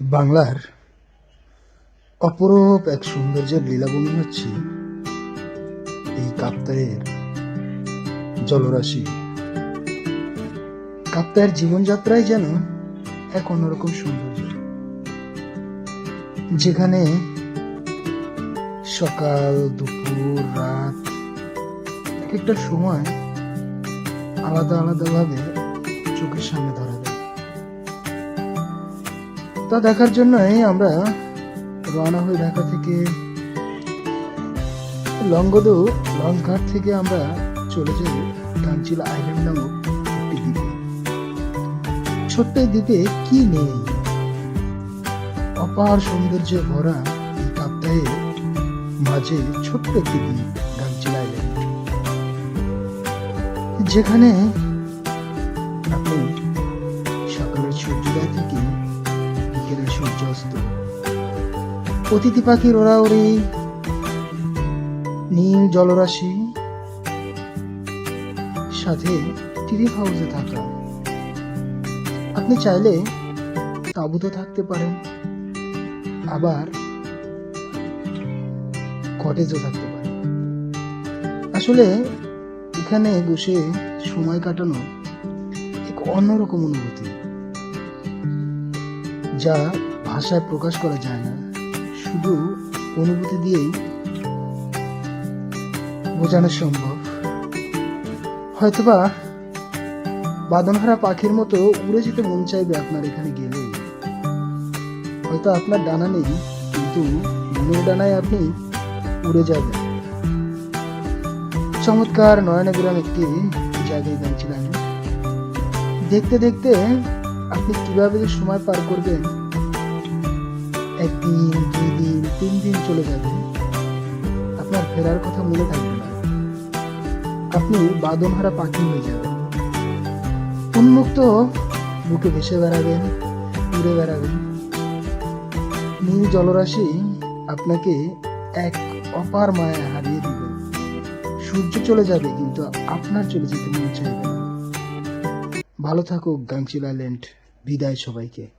বাংলার অপরূপ এক সৌন্দর্যের লীলাভূমি হচ্ছে এই কাপ্তায়ের জলরাশি। কাপ্তায়ের জীবনযাত্রাই যেন এক অন্যরকম সৌন্দর্য। যেখানে সকাল, দুপুর, রাত এক একটা সময় আলাদা আলাদাভাবে চোখের সামনে ধরা তা দেখার জন্যই আমরা রওনা হই ঢাকা থেকে। লঙ্গদু লঞ্চঘাট থেকে আমরা চলে যাই কাঞ্চিল আইল্যান্ড নামক একটি দ্বীপে। ছোট্ট দ্বীপে কি নেই? অপার সৌন্দর্যে ভরা এই কাপ্তায়ের মাঝে ছোট্ট একটি দ্বীপ গাংচিল আইল্যান্ড। যেখানে সূর্যাস্ত অতিথি পাখির ওড়াওড়ি নীল জলরাশি, সাথে টিভি হাউসে থাকা। আপনি চাইলে তাঁবুতে থাকতে পারেন। আবার কটেজও থাকতে পারেন। আসলে এখানে বসে সময় কাটানো এক অন্যরকম অনুভূতি, যা ভাষায় প্রকাশ করা যায় না। শুধু অনুভূতি দিয়েই বোঝানো সম্ভব। হয়তোবা বাদনহারা পাখির মতো উড়ে যেতে মন চাইবে আপনার এখানে গেলে। হয়তো আপনার ডানা নেই, কিন্তু মনের ডানায় আপনি উড়ে যাবেন। চমৎকার নয়নাগ্রাম একটি জায়গায় গেছিলেন দেখতে দেখতে আপনি কীভাবে সময় পার করবেন একদিন দুই দিন তিন দিন চলে যাবে। আপনার ফেরার কথা মনে থাকবে না। আপনি বাদনহারা পাখি হয়ে যাবেন। উন্মুক্ত বুকে ভেসে বেড়াবেন, উড়ে বেড়াবেন। নীল জলরাশি আপনাকে এক অপার মায়া হারিয়ে দিবে। সূর্য চলে যাবে, কিন্তু আপনার চলে যেতে মন চাইবে ভালো থাকুক গাংচিল আইল্যান্ড বিদায় সবাইকে।